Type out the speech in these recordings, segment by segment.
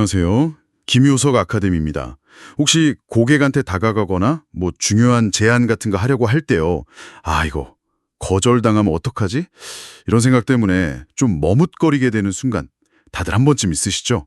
안녕하세요. 김효석 아카데미입니다. 혹시 고객한테 다가가거나 뭐 중요한 제안 같은 거 하려고 할 때요. 아, 이거 거절당하면 어떡하지? 이런 생각 때문에 좀 머뭇거리게 되는 순간 다들 한 번쯤 있으시죠?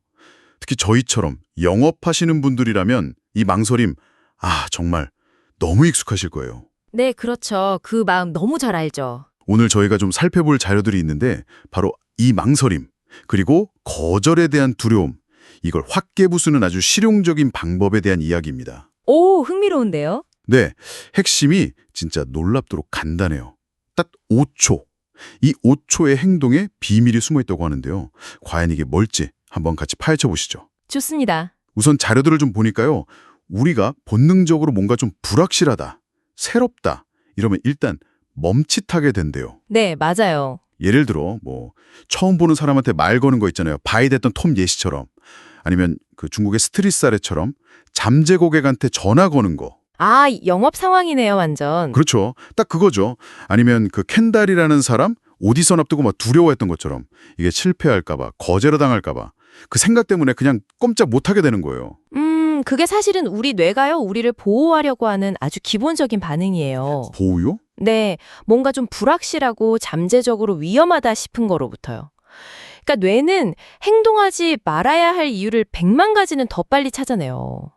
특히 저희처럼 영업하시는 분들이라면 이 망설임, 아, 정말 너무 익숙하실 거예요. 네, 그렇죠. 그 마음 너무 잘 알죠. 오늘 저희가 좀 살펴볼 자료들이 있는데 바로 이 망설임 그리고 거절에 대한 두려움 이걸 확 깨부수는 아주 실용적인 방법에 대한 이야기입니다. 오, 흥미로운데요? 네, 핵심이 진짜 놀랍도록 간단해요. 딱 5초. 이 5초의 행동에 비밀이 숨어 있다고 하는데요. 과연 이게 뭘지 한번 같이 파헤쳐 보시죠. 좋습니다. 우선 자료들을 좀 보니까요. 우리가 본능적으로 뭔가 좀 불확실하다, 새롭다 이러면 일단 멈칫하게 된대요. 네, 맞아요. 예를 들어 뭐 처음 보는 사람한테 말 거는 거 있잖아요. 바이 됐던 톰 예시처럼 아니면 그 중국의 스트릿사레처럼 잠재 고객한테 전화 거는 거. 아, 영업 상황이네요, 완전. 그렇죠. 딱 그거죠. 아니면 그 켄달이라는 사람 오디션 앞두고 막 두려워했던 것처럼 이게 실패할까 봐, 거절을 당할까 봐. 그 생각 때문에 그냥 꼼짝 못 하게 되는 거예요. 음, 그게 사실은 우리 뇌가요, 우리를 보호하려고 하는 아주 기본적인 반응이에요. 보호요? 네, 뭔가 좀 불확실하고 잠재적으로 위험하다 싶은 거로부터요. 그러니까 뇌는 행동하지 말아야 할 이유를 100만 가지는 더 빨리 찾아내요.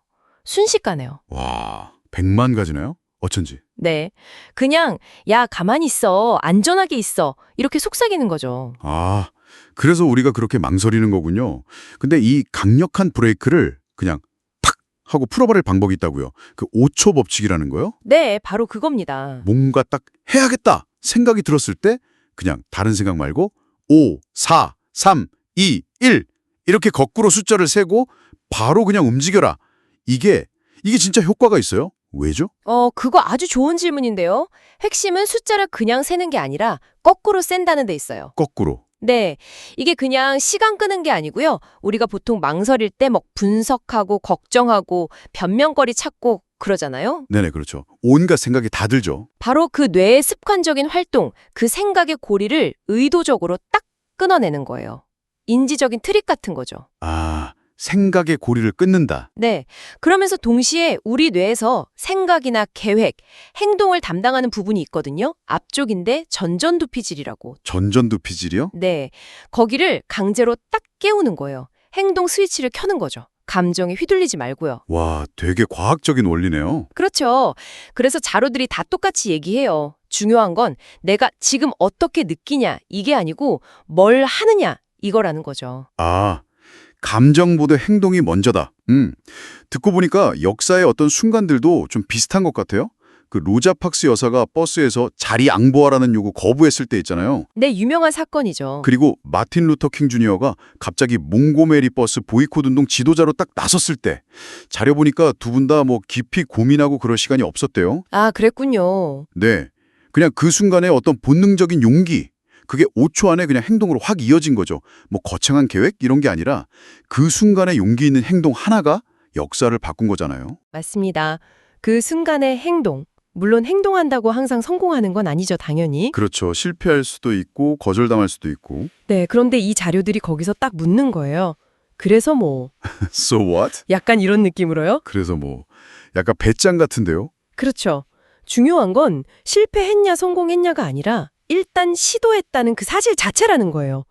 순식간에요. 와, 100만 가지나요? 어쩐지. 네. 그냥, 야, 가만히 있어. 안전하게 있어. 이렇게 속삭이는 거죠. 아, 그래서 우리가 그렇게 망설이는 거군요. 근데 이 강력한 브레이크를 그냥 탁 하고 풀어버릴 방법이 있다고요. 그 5초 법칙이라는 거요. 네, 바로 그겁니다. 뭔가 딱 해야겠다 생각이 들었을 때 그냥 다른 생각 말고 5, 4, 3, 2, 1 이렇게 거꾸로 숫자를 세고 바로 그냥 움직여라. 이게 이게 진짜 효과가 있어요? 왜죠? 어, 그거 아주 좋은 질문인데요. 핵심은 숫자를 그냥 세는 게 아니라 거꾸로 센다는 데 있어요. 거꾸로. 네. 이게 그냥 시간 끄는 게 아니고요. 우리가 보통 망설일 때 막 분석하고 걱정하고 변명거리 찾고 그러잖아요. 네네 그렇죠. 온갖 생각이 다 들죠. 바로 그 뇌의 습관적인 활동, 그 생각의 고리를 의도적으로 딱 끊어내는 거예요. 인지적인 트릭 같은 거죠. 아 생각의 고리를 끊는다. 네. 그러면서 동시에 우리 뇌에서 생각이나 계획, 행동을 담당하는 부분이 있거든요. 앞쪽인데 전전두피질이라고. 전전두피질이요? 네. 거기를 강제로 딱 깨우는 거예요. 행동 스위치를 켜는 거죠. 감정에 휘둘리지 말고요. 와 되게 과학적인 원리네요. 그렇죠. 그래서 자료들이 다 똑같이 얘기해요. 중요한 건 내가 지금 어떻게 느끼냐 이게 아니고 뭘 하느냐 이거라는 거죠. 아, 감정보다 행동이 먼저다. 음, 듣고 보니까 역사의 어떤 순간들도 좀 비슷한 것 같아요. 그 로자 팍스 여사가 버스에서 자리 양보하라는 요구 거부했을 때 있잖아요. 네, 유명한 사건이죠. 그리고 마틴 루터 킹 주니어가 갑자기 몽고메리 버스 보이콧 운동 지도자로 딱 나섰을 때 자료 보니까 두 분 다 뭐 깊이 고민하고 그럴 시간이 없었대요. 아, 그랬군요. 네. 그냥 그 순간에 어떤 본능적인 용기, 그게 5초 안에 그냥 행동으로 확 이어진 거죠. 뭐 거창한 계획 이런 게 아니라 그 순간에 용기 있는 행동 하나가 역사를 바꾼 거잖아요. 맞습니다. 그 순간의 행동. 물론 행동한다고 항상 성공하는 건 아니죠, 당연히. 그렇죠. 실패할 수도 있고 거절당할 수도 있고. 네, 그런데 이 자료들이 거기서 딱 묻는 거예요. 그래서 뭐 So what? 약간 이런 느낌으로요? 그래서 뭐 약간 배짱 같은데요. 그렇죠. 중요한 건 실패했냐 성공했냐가 아니라 일단 시도했다는 그 사실 자체라는 거예요.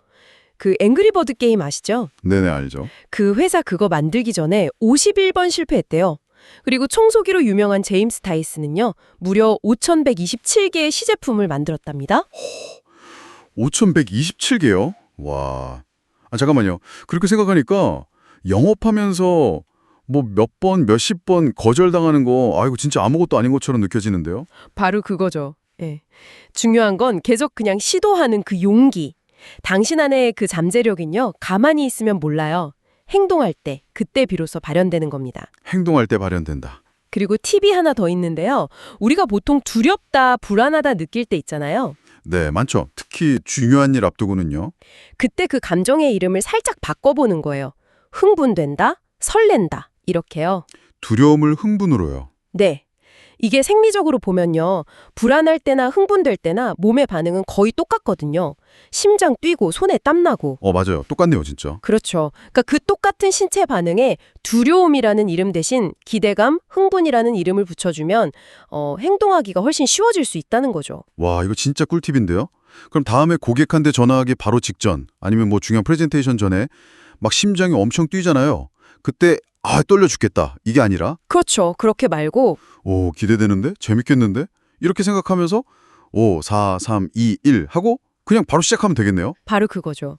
그 앵그리버드 게임 아시죠? 네네 알죠. 그 회사 그거 만들기 전에 51번 실패했대요. 그리고 청소기로 유명한 제임스 타이스는요. 무려 5127개의 시제품을 만들었답니다. 5,127개요. 와. 아 잠깐만요. 그렇게 생각하니까 영업하면서 뭐 몇 번, 몇십 번 거절당하는 거 아이고 진짜 아무것도 아닌 것처럼 느껴지는데요. 바로 그거죠. 예. 중요한 건 계속 그냥 시도하는 그 용기. 당신 안의 그 잠재력은요. 가만히 있으면 몰라요. 행동할 때, 그때 비로소 발현되는 겁니다. 행동할 때 발현된다. 그리고 팁이 하나 더 있는데요. 우리가 보통 두렵다, 불안하다 느낄 때 있잖아요. 네, 많죠. 특히 중요한 일 앞두고는요. 그때 그 감정의 이름을 살짝 바꿔보는 거예요. 흥분된다, 설렌다, 이렇게요. 두려움을 흥분으로요. 네. 이게 생리적으로 보면요. 불안할 때나 흥분될 때나 몸의 반응은 거의 똑같거든요. 심장 뛰고 손에 땀 나고. 어, 맞아요. 똑같네요, 진짜. 그렇죠. 그러니까 그 똑같은 신체 반응에 두려움이라는 이름 대신 기대감, 흥분이라는 이름을 붙여주면 어, 행동하기가 훨씬 쉬워질 수 있다는 거죠. 와, 이거 진짜 꿀팁인데요? 그럼 다음에 고객한테 전화하기 바로 직전, 아니면 뭐 중요한 프레젠테이션 전에 막 심장이 엄청 뛰잖아요. 그때, 아, 떨려 죽겠다. 이게 아니라, 그렇죠. 그렇게 말고 오, 기대되는데? 재밌겠는데? 이렇게 생각하면서 5, 4, 3, 2, 1 하고 그냥 바로 시작하면 되겠네요. 바로 그거죠.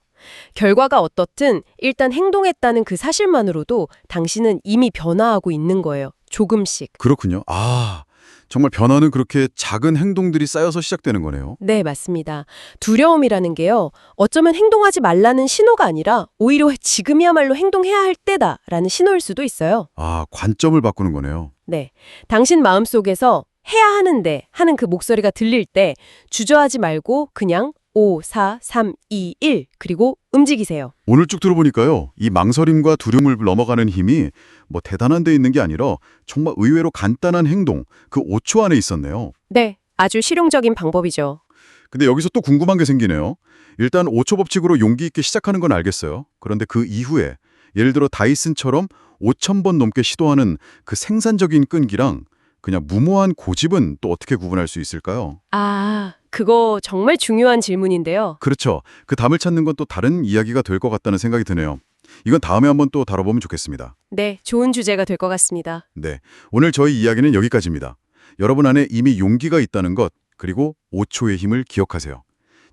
결과가 어떻든 일단 행동했다는 그 사실만으로도 당신은 이미 변화하고 있는 거예요. 조금씩. 그렇군요. 아, 정말 변화는 그렇게 작은 행동들이 쌓여서 시작되는 거네요. 네, 맞습니다. 두려움이라는 게요. 어쩌면 행동하지 말라는 신호가 아니라 오히려 지금이야말로 행동해야 할 때다라는 신호일 수도 있어요. 아, 관점을 바꾸는 거네요. 네. 당신 마음속에서 해야 하는데 하는 그 목소리가 들릴 때 주저하지 말고 그냥 5, 4, 3, 2, 1 그리고 움직이세요. 오늘 쭉 들어보니까요. 이 망설임과 두려움을 넘어가는 힘이 뭐 대단한 데 있는 게 아니라 정말 의외로 간단한 행동, 그 5초 안에 있었네요. 네. 아주 실용적인 방법이죠. 근데 여기서 또 궁금한 게 생기네요. 일단 5초 법칙으로 용기 있게 시작하는 건 알겠어요. 그런데 그 이후에 예를 들어 다이슨처럼 5천 번 넘게 시도하는 그 생산적인 끈기랑 그냥 무모한 고집은 또 어떻게 구분할 수 있을까요? 아, 그거 정말 중요한 질문인데요. 그렇죠. 그 답을 찾는 건 또 다른 이야기가 될 것 같다는 생각이 드네요. 이건 다음에 한번 또 다뤄보면 좋겠습니다. 네, 좋은 주제가 될 것 같습니다. 네, 오늘 저희 이야기는 여기까지입니다. 여러분 안에 이미 용기가 있다는 것, 그리고 5초의 힘을 기억하세요.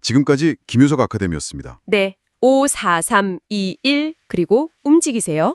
지금까지 김효석 아카데미였습니다. 네. 5, 4, 3, 2, 1 그리고 움직이세요.